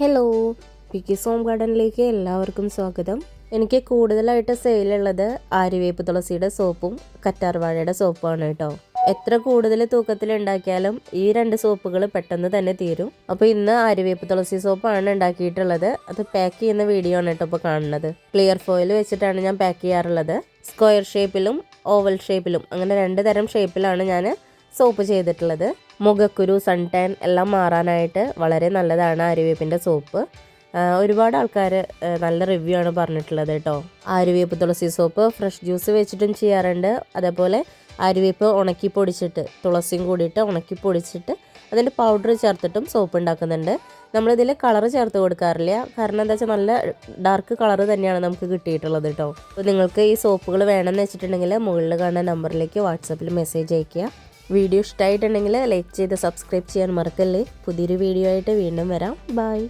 Hello picky സോം ഗാർഡനിലേക്ക് എല്ലാവർക്കും സ്വാഗതം. എനിക്ക് കൂടുതലായിട്ട് സെയിലുള്ളത് ആര്യവേപ്പ് തുളസിയുടെ സോപ്പും കറ്റാർവാഴയുടെ സോപ്പുമാണ് കേട്ടോ. എത്ര കൂടുതൽ തൂക്കത്തിൽ ഉണ്ടാക്കിയാലും ഈ രണ്ട് സോപ്പുകൾ പെട്ടെന്ന് തന്നെ തീരും. അപ്പോൾ ഇന്ന് ആര്യവേപ്പ് തുളസി സോപ്പാണ് ഉണ്ടാക്കിയിട്ടുള്ളത്. അത് പാക്ക് ചെയ്യുന്ന വീഡിയോ ആണ് കേട്ടോ ഇപ്പോൾ കാണുന്നത്. ക്ലിയർ ഫോയിൽ വെച്ചിട്ടാണ് ഞാൻ പാക്ക് ചെയ്യാറുള്ളത്. സ്ക്വയർ ഷേപ്പിലും ഓവൽ ഷേപ്പിലും അങ്ങനെ രണ്ട് തരം ഷേപ്പിലാണ് ഞാൻ സോപ്പ് ചെയ്തിട്ടുള്ളത്. മുഖക്കുരു സൺ ടാൻ എല്ലാം മാറാനായിട്ട് വളരെ നല്ലതാണ് ആര്യവേപ്പിന്റെ സോപ്പ്. ഒരുപാട് ആൾക്കാർ നല്ല റിവ്യൂ ആണ് പറഞ്ഞിട്ടുള്ളത് കേട്ടോ. ആര്യവേപ്പ് തുളസി സോപ്പ് ഫ്രഷ് ജ്യൂസ് വെച്ചിട്ടും ചെയ്യാറുണ്ട്. അതേപോലെ ആര്യവേപ്പ് ഉണക്കി പൊടിച്ചിട്ട് തുളസിയും കൂടിയിട്ട് ഉണക്കി പൊടിച്ചിട്ട് അതിന്റെ പൗഡർ ചേർത്തിട്ടും സോപ്പ് ഉണ്ടാക്കുന്നുണ്ട്. നമ്മളിതിൽ കളർ ചേർത്ത് കൊടുക്കാറില്ല. കാരണം എന്താ വെച്ചാൽ നല്ല ഡാർക്ക് കളർ തന്നെയാണ് നമുക്ക് കിട്ടിയിട്ടുള്ളത് കേട്ടോ. അപ്പോൾ നിങ്ങൾക്ക് ഈ സോപ്പുകൾ വേണമെന്ന് വെച്ചിട്ടുണ്ടെങ്കിൽ മുകളിൽ കാണുന്ന നമ്പറിലേക്ക് വാട്സപ്പിൽ മെസ്സേജ് അയയ്ക്കുക. വീഡിയോ ഇഷ്ടമായിട്ടുണ്ടെങ്കിൽ ലൈക്ക് ചെയ്ത് സബ്സ്ക്രൈബ് ചെയ്യാൻ മറക്കല്ലേ. പുതിയൊരു വീഡിയോ ആയിട്ട് വീണ്ടും വരാം. ബൈ